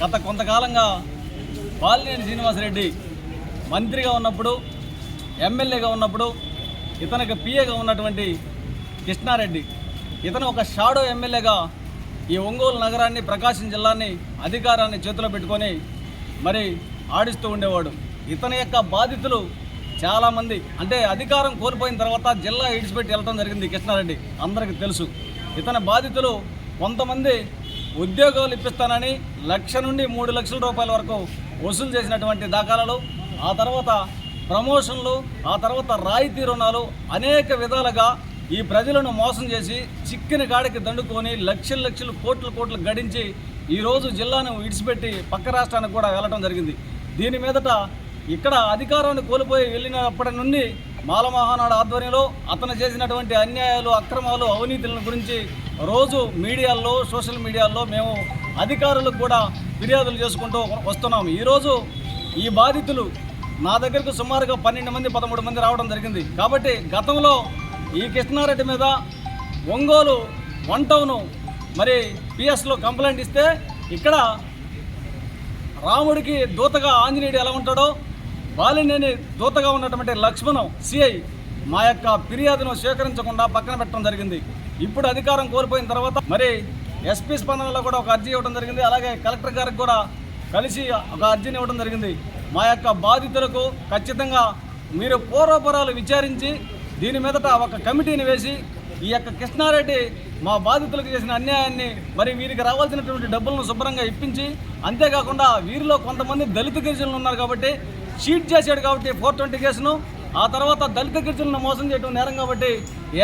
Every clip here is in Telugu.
గత కొంతకాలంగా బాలినేని శ్రీనివాసరెడ్డి మంత్రిగా ఉన్నప్పుడు ఎమ్మెల్యేగా ఉన్నప్పుడు ఇతనికి పిఏగా ఉన్నటువంటి కృష్ణారెడ్డి. ఇతను ఒక షాడో ఎమ్మెల్యేగా ఈ ఒంగోలు నగరాన్ని ప్రకాశం జిల్లాని అధికారాన్ని చేతిలో పెట్టుకొని మరి ఆడిస్తూ ఉండేవాడు. ఇతని యొక్క బాధితులు చాలామంది అంటే అధికారం కోల్పోయిన తర్వాత జిల్లా ఇడిచిపెట్టి వెళ్ళడం జరిగింది కృష్ణారెడ్డి. అందరికీ తెలుసు. ఇతని బాధితులు కొంతమంది ఉద్యోగాలు ఇప్పిస్తానని లక్ష నుండి మూడు లక్షల రూపాయల వరకు వసూలు చేసినటువంటి దాఖలాలు ఆ తర్వాత ప్రమోషన్లు ఆ తర్వాత రాయితీ రుణాలు అనేక విధాలుగా ఈ ప్రజలను మోసం చేసి చిక్కిన కాడికి దండుకొని లక్షల లక్షలు కోట్లు కోట్లు గడించి ఈరోజు జిల్లాను విడిచిపెట్టి పక్క రాష్ట్రానికి కూడా వెళ్ళడం జరిగింది. దీని మీదట ఇక్కడ అధికారాన్ని కోల్పోయి వెళ్ళినప్పటి నుండి మాల మహానాడు ఆధ్వర్యంలో అతను చేసినటువంటి అన్యాయాలు అక్రమాలు అవినీతుల గురించి రోజు మీడియాల్లో సోషల్ మీడియాల్లో మేము అధికారులకు కూడా ఫిర్యాదులు చేసుకుంటూ వస్తున్నాము ఈరోజు ఈ బాధితులు నా దగ్గరకు సుమారుగా పన్నెండు మంది పదమూడు మంది రావడం జరిగింది. కాబట్టి గతంలో ఈ కృష్ణారెడ్డి మీద ఒంగోలు వన్ టౌను మరి పిఎస్లో కంప్లైంట్ ఇస్తే ఇక్కడ రాముడికి దూతగా ఆంజనేయుడు ఎలా ఉంటాడో బాలినేని దూతగా ఉన్నటువంటి లక్ష్మణం సిఐ మా యొక్క ఫిర్యాదును స్వీకరించకుండా పక్కన పెట్టడం జరిగింది. ఇప్పుడు అధికారం కోల్పోయిన తర్వాత మరి ఎస్పీ స్పందనలో కూడా ఒక అర్జీ ఇవ్వడం జరిగింది. అలాగే కలెక్టర్ గారికి కూడా కలిసి ఒక అర్జీని ఇవ్వడం జరిగింది. మా యొక్క బాధితులకు ఖచ్చితంగా మీరు పూర్వపురాలు విచారించి దీని మీదట ఒక కమిటీని వేసి ఈ యొక్క కృష్ణారెడ్డి మా బాధితులకు చేసిన అన్యాయాన్ని మరి వీరికి రావాల్సినటువంటి డబ్బులను శుభ్రంగా ఇప్పించి అంతేకాకుండా వీరిలో కొంతమంది దళిత గిరిజనులు ఉన్నారు కాబట్టి చీట్ చేశాడు కాబట్టి ఫోర్ ట్వంటీ కేసును. ఆ తర్వాత దళిత గిరిజనులను మోసం చేయడం నేరం కాబట్టి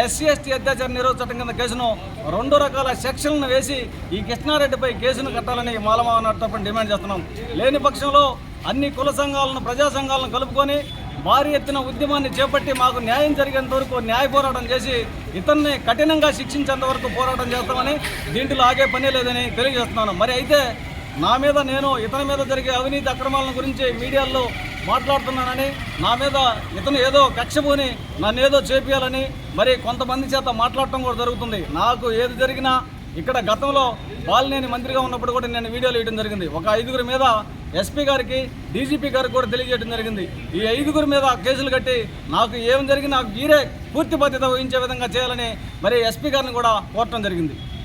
ఎస్సీ ఎస్టీ అత్యాచార నిరోధ చట్టం కింద కేసును రెండు రకాల సెక్షన్లను వేసి ఈ కృష్ణారెడ్డిపై కేసును కట్టాలని మాలమాన తప్పని డిమాండ్ చేస్తున్నాం. లేని పక్షంలో అన్ని కుల సంఘాలను ప్రజా సంఘాలను కలుపుకొని భారీ ఎత్తున ఉద్యమాన్ని చేపట్టి మాకు న్యాయం జరిగేంత వరకు న్యాయ పోరాటం చేసి ఇతన్ని కఠినంగా శిక్షించేంత వరకు పోరాటం చేస్తామని దీంట్లో ఆగే పనే లేదని తెలియజేస్తున్నాను. మరి అయితే నా మీద నేను ఇతని మీద జరిగే అవినీతి అక్రమాలను గురించి మీడియాలో మాట్లాడుతున్నానని నా మీద ఇతను ఏదో కక్షపోని నన్ను ఏదో చేపియాలని మరి కొంతమంది చేత మాట్లాడటం కూడా జరుగుతుంది. నాకు ఏది జరిగినా ఇక్కడ గతంలో బాలినేని మంత్రిగా ఉన్నప్పుడు కూడా నేను వీడియోలు వేయడం జరిగింది. ఒక ఐదుగురి మీద ఎస్పీ గారికి డీజీపీ గారికి కూడా తెలియజేయడం జరిగింది. ఈ ఐదుగురి మీద కేసులు కట్టి నాకు ఏం జరిగినా వీరే పూర్తి బాధ్యత వహించే విధంగా చేయాలని మరి ఎస్పీ గారిని కూడా కోరటం జరిగింది.